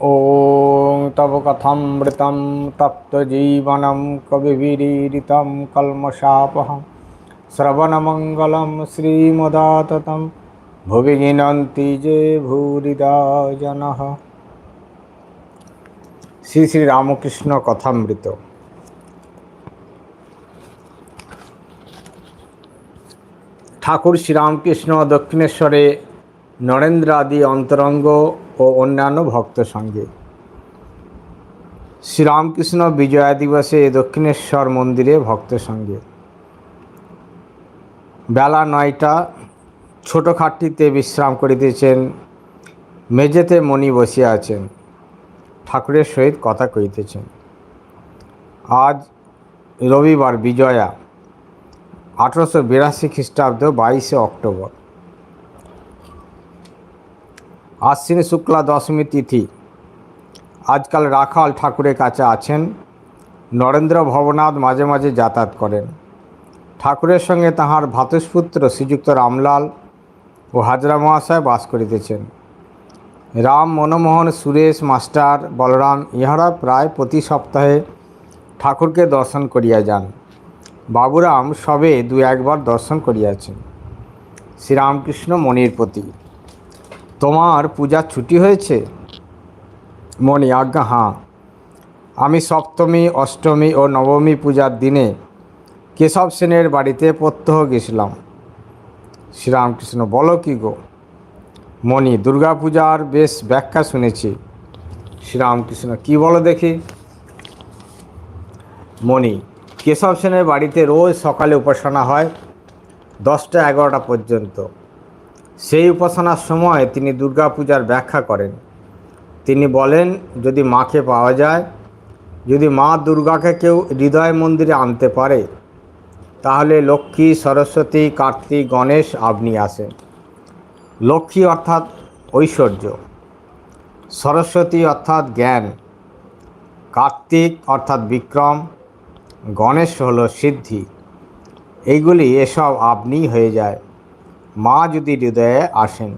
ॐ तव कथमृतं तप्तजीवनं कविभिरीडितं कल्मषापहं श्रवणमङ्गलं श्रीमदाततं भुवि गिनन्ति जे भूरिदा जनः শ্রী শ্রী রামকৃষ্ণ কথামৃত ঠাকুর শ্রীরামকৃষ্ণ দক্ষিণেশ্বরে নরেন্দ্র আদি অন্তরঙ্গ ও অন্যান্য ভক্ত সঙ্গে। শ্রীরামকৃষ্ণ বিজয়া দিবসে দক্ষিণেশ্বর মন্দিরে ভক্ত সঙ্গে। বেলা নয়টা ছোটো খাটটিতে বিশ্রাম করিতেছেন, মেঝেতে মণি বসিয়া আছেন, ঠাকুরের সহিত কথা কইতেছেন আজ রবিবার বিজয়া। আঠারোশো বিরাশি খ্রিস্টাব্দ বাইশে অক্টোবর। আশ্বিনী শুক্লা দশমী তিথি। আজকাল রাখাল ঠাকুরের কাছে আছেন। নরেন্দ্র ভবনাথ মাঝে মাঝে যাতায়াত করেন। ঠাকুরের সঙ্গে তাহার ভাতুষপুত্র শ্রীযুক্ত রামলাল ও হাজরা মহাশয় বাস করিতেছেন। রাম মনমোহন সুরেশ মাস্টার বলরাম ইহারা প্রায় প্রতি সপ্তাহে ঠাকুরকে দর্শন করিয়া যান। বাবুরাম সবে দু একবার দর্শন করিয়াছেন। শ্রীরামকৃষ্ণ মণির প্রতি, তোমার পূজার ছুটি হয়েছে? মণি, আজ্ঞা, হাঁ। আমি সপ্তমী, অষ্টমী ও নবমী পূজার দিনে কেশব সেনের বাড়িতে প্রত্যহ গেছিলাম। শ্রীরামকৃষ্ণ, বলো কি গো? মণি, দুর্গাপূজার বেশ ব্যাখ্যা শুনেছি। শ্রীরামকৃষ্ণ, কি বলো দেখি? মণি কেশব সেনের বাড়িতে রোজ সকালে উপাসনা হয়, দশটা এগারোটা পর্যন্ত। সেই উপাসনার সময় তিনি দুর্গাপূজার ব্যাখ্যা করেন। তিনি বলেন, যদি মাকে পাওয়া যায়, যদি মা দুর্গাকে কেউ হৃদয় মন্দিরে আনতে পারে, তাহলে লক্ষ্মী, সরস্বতী, কার্তিক, গণেশ আপনি আসেন। লক্ষ্মী অর্থাৎ ঐশ্বর্য, সরস্বতী অর্থাৎ জ্ঞান, কার্তিক অর্থাৎ বিক্রম গণেশ হলো সিদ্ধি। এইগুলি এসব আপনি হয়ে যায়। মা যদি হৃদয়ে আসেন।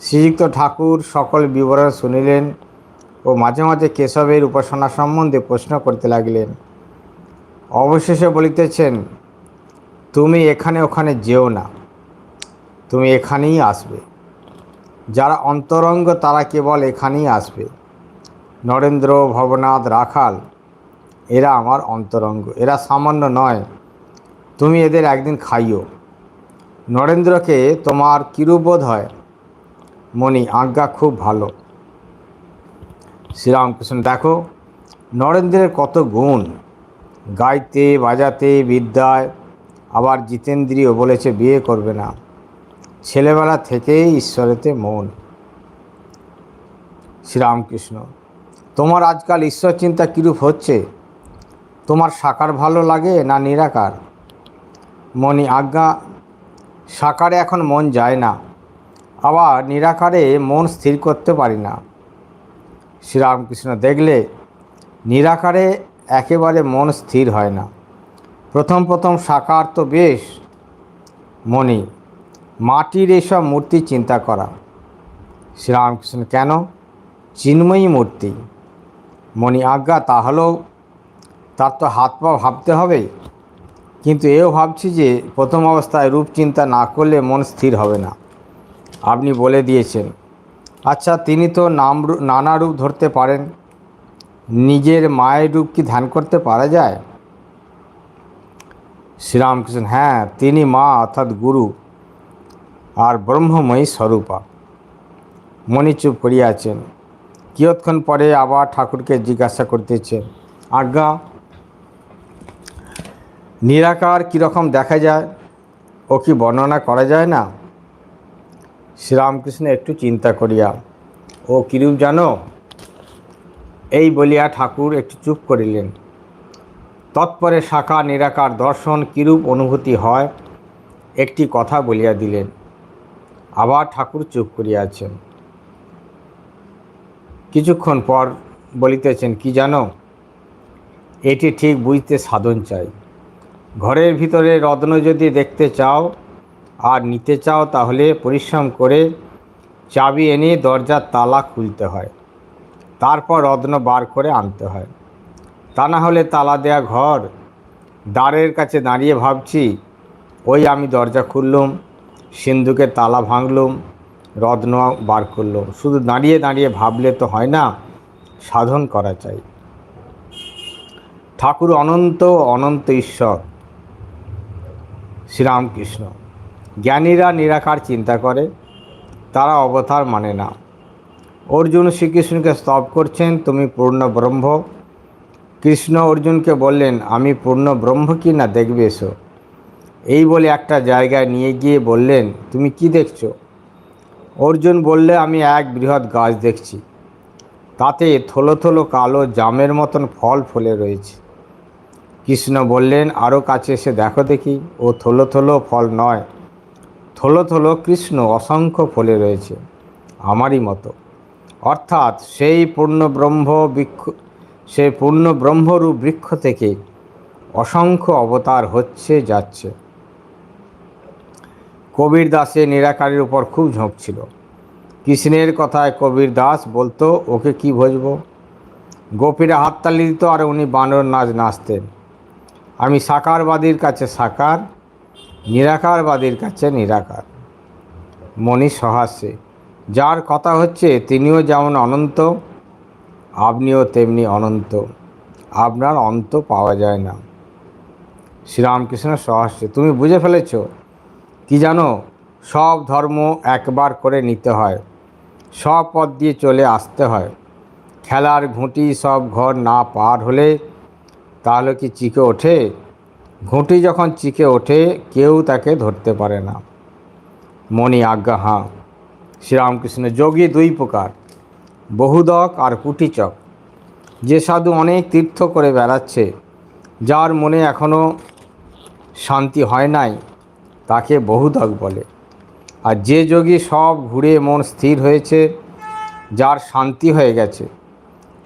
শ্রীযুক্ত ঠাকুর সকল বিবরণ শুনিলেন ও মাঝে মাঝে কেশবের উপাসনা সম্বন্ধে প্রশ্ন করতে লাগলেন। অবশেষে বলিতেছেন, তুমি এখানে ওখানে যেও না। তুমি এখানেই আসবে। যারা অন্তরঙ্গ তারা কেবল এখানেই আসবে। নরেন্দ্র, ভবনাথ, রাখাল এরা আমার অন্তরঙ্গ, এরা সামান্য নয়। তুমি এদের একদিন খাইও নরেন্দ্রকে তোমার কিরূপবোধ হয়? মণি, আজ্ঞা খুব ভালো। শ্রীরামকৃষ্ণ, দেখো, নরেন্দ্রের কত গুণ। গাইতে, বাজাতে, বিদ্যায়, আবার জিতেন্দ্রীয় বলেছে বিয়ে করবে না। ছেলেবেলা থেকেই ঈশ্বরেতে মন। শ্রীরামকৃষ্ণ, তোমার আজকাল ঈশ্বর চিন্তা কীরূপ হচ্ছে? তোমার সাকার ভালো লাগে না নিরাকার? মনি আজ্ঞা, সাকারে এখন মন যায় না। আবার নিরাকারে মন স্থির করতে পারি না। শ্রীরামকৃষ্ণ দেখলে নিরাকারে একেবারে মন স্থির হয় না। প্রথম প্রথম সাকার তো বেশ। মনি মাটির এইসব মূর্তি চিন্তা করা। শ্রীরামকৃষ্ণ, কেন? চিন্ময়ী মূর্তি। মণি আজ্ঞা, তাহলেও তার তো হাত পা ভাবতে হবে। কিন্তু এও ভাবছি যে প্রথম অবস্থায় রূপ চিন্তা না করলে মন স্থির হবে না। আপনি বলে দিয়েছেন। আচ্ছা তিনি তো নাম নানা রূপ ধরতে পারেন। নিজের মায়ের রূপ কি ধ্যান করতে পারা যায়? শ্রীরামকৃষ্ণ হ্যাঁ তিনি মা অর্থাৎ গুরু আর ব্রহ্মময়ী স্বরূপা। মণি চুপ করিয়াছেন কিয়ৎক্ষণ পরে আবার ঠাকুরকে জিজ্ঞাসা করতেছেন, আজ্ঞা নিরাকার কীরকম দেখা যায়? ও কি বর্ণনা করা যায় না? শ্রীরামকৃষ্ণ একটু চিন্তা করিয়া, ও কিরূপ জানো? এই বলিয়া ঠাকুর একটু চুপ করিলেন। তৎপরে শাখা নিরাকার দর্শন কিরূপ অনুভূতি হয়? একটি কথা বলিয়া দিলেন। আবার ঠাকুর চুপ করিয়াছেন। কিছুক্ষণ পর বলিতেছেন, কি জানো? এটি ঠিক বুঝতে সাধন চাই। ঘরের ভিতরে রত্ন যদি দেখতে চাও আর নিতে চাও তাহলে পরিশ্রম করে চাবি এনে দরজার তালা খুলতে হয়। তারপর রত্ন বার করে আনতে হয়। তা না হলে তালা দেয়া ঘর দ্বারের কাছে দাঁড়িয়ে ভাবছি, ওই আমি দরজা খুললুম সিন্ধুকে তালা ভাঙলুম, রত্ন বার করলুম। শুধু দাঁড়িয়ে দাঁড়িয়ে ভাবলে তো হয় না, সাধন করা চাই। ঠাকুর অনন্ত অনন্ত ঈশ্বর। শ্রীরামকৃষ্ণ। জ্ঞানীরা নিরাকার চিন্তা করে, তারা অবতার মানে না। অর্জুন শ্রীকৃষ্ণকে স্তব করছেন, তুমি পূর্ণ ব্রহ্ম। কৃষ্ণ অর্জুনকে বললেন, আমি পূর্ণ ব্রহ্ম কি না দেখবে এসো। এই বলে একটা জায়গায় নিয়ে গিয়ে বললেন, তুমি কি দেখছ? অর্জুন বললে, আমি এক বৃহৎ গাছ দেখছি। তাতে থলো থলো কালো জামের মতন ফল ফলে রয়েছে। কৃষ্ণ বললেন আরও কাছে এসে দেখো দেখি, ও থলো থলো ফল নয়। থলো থলো কৃষ্ণ অসংখ্য ফলে রয়েছে, আমারই মতো। অর্থাৎ সেই পূর্ণ ব্রহ্ম বৃক্ষ, সেই পূর্ণ ব্রহ্মরূপ বৃক্ষ থেকে অসংখ্য অবতার হচ্ছে, যাচ্ছে। কবির দাসের নিরাকারের উপর খুব ঝোঁক ছিল। কৃষ্ণের কথায় কবির দাস বলতো, ওকে কি ভজবো গোপীরা হাততালি দিত, আর উনি বানর নাচ নাচতেন। আমি সাকারবাদীর কাছে সাকার, নিরাকারবাদীর কাছে নিরাকার। মনি সহাস্যে, যার কথা হচ্ছে তিনিও যেমন অনন্ত, আপনিও তেমনি অনন্ত, আপনার অন্ত পাওয়া যায় না। শ্রীরামকৃষ্ণ সহাস্যে, তুমি বুঝে ফেলেছ কি জানো? সব ধর্ম একবার করে নিতে হয়, সব পথ দিয়ে চলে আসতে হয়। খেলার ঘুঁটি সব ঘর না পার হলে তাহলে কি চিকে ওঠে? ঘুঁটি যখন চিকে ওঠে, কেউ তাকে ধরতে পারে না। মণি আজ্ঞা, হাঁ। শ্রীরামকৃষ্ণ, যোগী দুই প্রকার, বহুদক আর কুটিচক। যে সাধু অনেক তীর্থ করে বেড়াচ্ছে, যার মনে এখনও শান্তি হয় নাই, তাকে বহুদক বলে। আর যে যোগী সব ঘুরে মন স্থির হয়েছে, যার শান্তি হয়ে গেছে,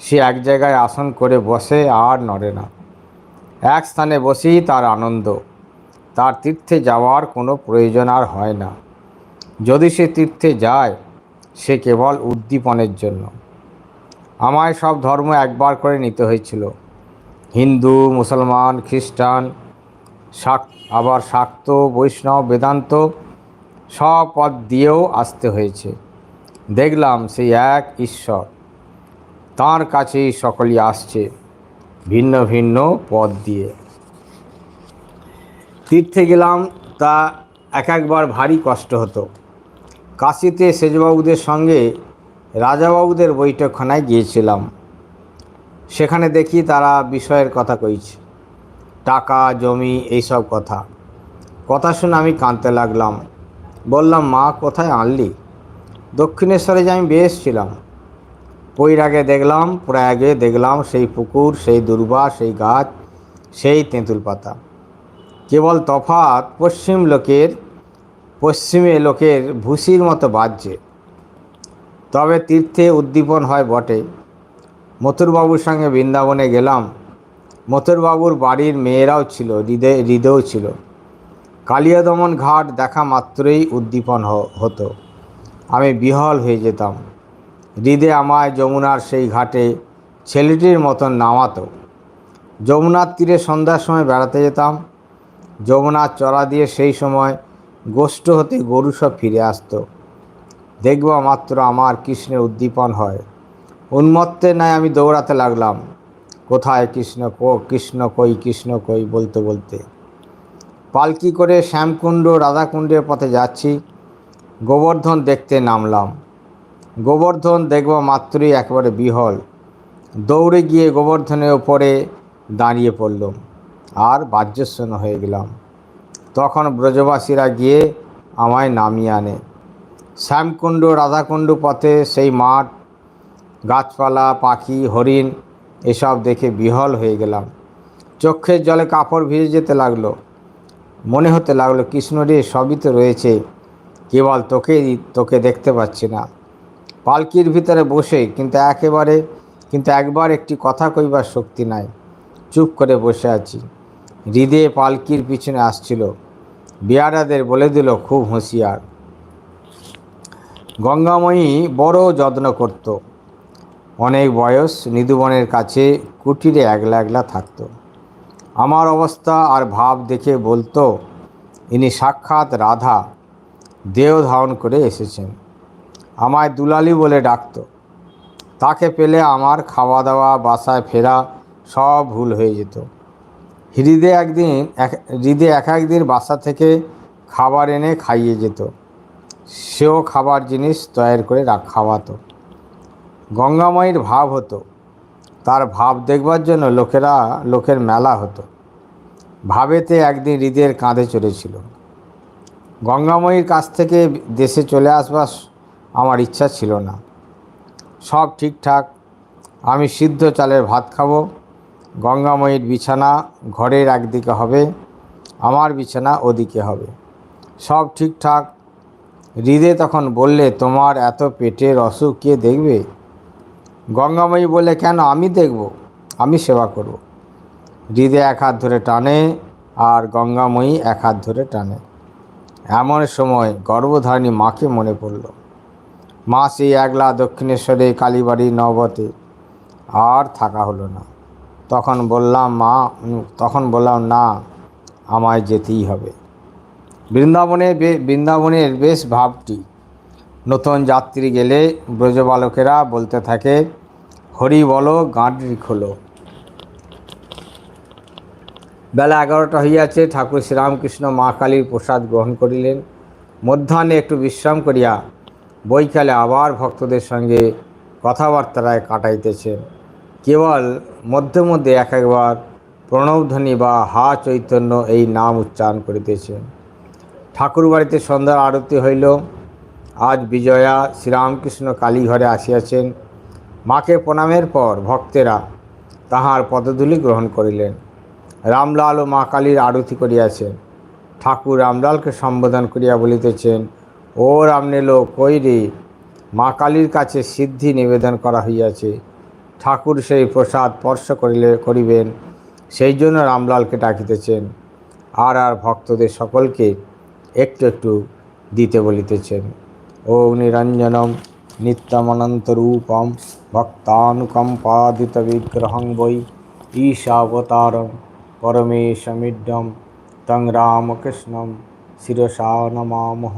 সে এক জায়গায় আসন করে বসে আর নড়ে না। এক স্থানে বসেই তার আনন্দ। তার তীর্থে যাওয়ার কোনো প্রয়োজন আর হয় না। যদি সে তীর্থে যায়, সে কেবল উদ্দীপনের জন্য। আমায় সব ধর্ম একবার করে নিতে হয়েছিল। হিন্দু, মুসলমান, খ্রিস্টান, শাক আবার শাক্ত, বৈষ্ণব, বেদান্ত, সব পথ দিয়েও আসতে হয়েছে। দেখলাম সেই এক ঈশ্বর। তার কাছেই সকলেই আসছে। ভিন্ন ভিন্ন পদ দিয়ে। তীর্থে গেলাম, তা এক একবার ভারী কষ্ট হতো। কাশিতে সেজবাবুদের সঙ্গে রাজাবাবুদের বৈঠকখানায় গিয়েছিলাম। সেখানে দেখি তারা বিষয়ের কথা কইছে। টাকা, জমি, এইসব কথা। কথা শুনে আমি কাঁদতে লাগলাম। বললাম, মা, কোথায় আনলি? দক্ষিণেশ্বরে যে আমি বেশ ছিলাম। পৈরাগে দেখলাম প্রয়াগে দেখলাম সেই পুকুর, সেই দুর্বা, সেই গাছ, সেই তেঁতুল পাতা। কেবল তফাৎ পশ্চিম লোকের, পশ্চিমে লোকের ভুসির মতো বাজছে। তবে তীর্থে উদ্দীপন হয় বটে। মথুরবাবুর সঙ্গে বৃন্দাবনে গেলাম। মথুরবাবুর বাড়ির মেয়েরাও ছিল হৃদয় হৃদয়ও ছিল। কালিয়াদমন ঘাট দেখা মাত্রই উদ্দীপন হতো। আমি বিহল হয়ে যেতাম। হৃদে আমায় যমুনার সেই ঘাটে ছেলেটির মতন নামাতো। যমুনার তীরে সন্ধ্যার সময় বেড়াতে যেতাম। যমুনার চড়া দিয়ে সেই সময় গোষ্ঠ হতে গরু সব ফিরে আসতো। দেখবা মাত্র আমার কৃষ্ণের উদ্দীপন হয়। উন্মত্তে নাই আমি দৌড়াতে লাগলাম। কোথায় কৃষ্ণ কো, কৃষ্ণ কই কৃষ্ণ কই বলতে বলতে। পালকি করে শ্যামকুণ্ড, রাধাকুণ্ডের পথে যাচ্ছি। গোবর্ধন দেখতে নামলাম। গোবর্ধন দেখব মাত্রই একবারে বিহল। দৌড়ে গিয়ে গোবর্ধনের ওপরে দাঁড়িয়ে পড়লাম আর বাহ্যস্বন হয়ে গেলাম। তখন ব্রজবাসীরা গিয়ে আমায় নামিয়ে আনে। শ্যামকুণ্ড, রাধাকুণ্ড পথে সেই মাঠ, গাছপালা, পাখি, হরিণ এসব দেখে বিহল হয়ে গেলাম। চোখের জলে কাপড় ভিজে যেতে লাগল। মনে হতে লাগল কৃষ্ণরে সবই তো রয়েছে। কেবল তোকে তোকে দেখতে পাচ্ছি না। পালকির ভিতরে বসে কিন্তু একেবারে, কিন্তু একবার একটি কথা কইবার শক্তি নাই। চুপ করে বসে আছি। হৃদয়ে পালকির পিছনে আসছিল। বিয়ারাদের বলে দিল খুব হুঁশিয়ার। গঙ্গাময়ী বড় যত্ন করত। অনেক বয়স নিধুবনের কাছে কুটিরে একলা একলা থাকত। আমার অবস্থা আর ভাব দেখে বলতো, ইনি সাক্ষাৎ রাধা, দেহ ধারণ করে এসেছেন। আমায় দুলালি বলে ডাকতো। তাকে পেলে আমার খাওয়া দাওয়া বাসায় ফেরা সব ভুল হয়ে যেত। হৃদে একদিন এক, হৃদে এক একদিন বাসা থেকে খাবার এনে খাইয়ে যেত। সেও খাবার জিনিস তৈরি করে খাওয়াতো। গঙ্গাময়ীর ভাব হতো। তার ভাব দেখবার জন্য লোকেরা, লোকের মেলা হতো। ভাবেতে একদিন হৃদের কাঁধে চড়েছিল। গঙ্গাময়ীর কাছ থেকে দেশে চলে আসবার আমার ইচ্ছা ছিল না। সব ঠিকঠাক। আমি সিদ্ধ চালের ভাত খাব। গঙ্গাময়ীর বিছানা ঘরের একদিকে হবে। আমার বিছানা ওদিকে হবে। সব ঠিকঠাক। হৃদে তখন বললে, তোমার এত পেটের অসুখ কে দেখবে? গঙ্গাময়ী বলে কেন? আমি দেখব। আমি সেবা করব। হৃদে এক হাত ধরে টানে আর গঙ্গাময়ী এক হাত ধরে টানে। এমন সময় গর্ভধারিণী মাকে মনে পড়ল। মা সেই একলা দক্ষিণেশ্বরে, কালীবাড়ি নবতে আর থাকা হলো না। তখন বললাম, মা তখন বললাম, না, আমায় যেতেই হবে। বৃন্দাবনে বৃন্দাবনের বেশ ভাবটি। নতুন যাত্রী গেলে ব্রজবালকেরা বলতে থাকে, হরি বলো গাঁডরি খোলো। বেলা এগারোটা হইয়াছে, ঠাকুর শ্রীরামকৃষ্ণ মা কালীর প্রসাদ গ্রহণ করিলেন। মধ্যাহ্নে একটু বিশ্রাম করিয়া বৈকালে আবার ভক্তদের সঙ্গে কথাবার্তায় কাটাইতেছেন কেবল মধ্যে মধ্যে এক একবার প্রণবধ্বনি বা হা চৈতন্য এই নাম উচ্চারণ করিতেছেন ঠাকুর বাড়িতে সন্ধ্যার আরতি হইল। আজ বিজয়া শ্রীরামকৃষ্ণ কালীঘরে আসিয়াছেন। মাকে প্রণামের পর ভক্তেরা তাহার পদধূলি গ্রহণ করিলেন। রামলাল ও মা কালীর আরতি করিয়াছেন। ঠাকুর রামলালকে সম্বোধন করিয়া বলিতেছেন ও রামনেলো, কই রে? মা কালীর কাছে সিদ্ধি নিবেদন করা হইয়াছে। ঠাকুর সেই প্রসাদ স্পর্শ করিলে, করিবেন, সেই জন্য রামলালকে ডাকিতেছেন। আর আর ভক্তদের সকলকে একটু একটু দিতে বলিতেছেন। ওম নিরঞ্জনম নিত্যমনন্তরূপম ভক্তানুকম্পাদিত বিগ্রহং বৈ ঈশাবতারম পরমেশমিড্যম তং রামকৃষ্ণম শিরসা নমামহ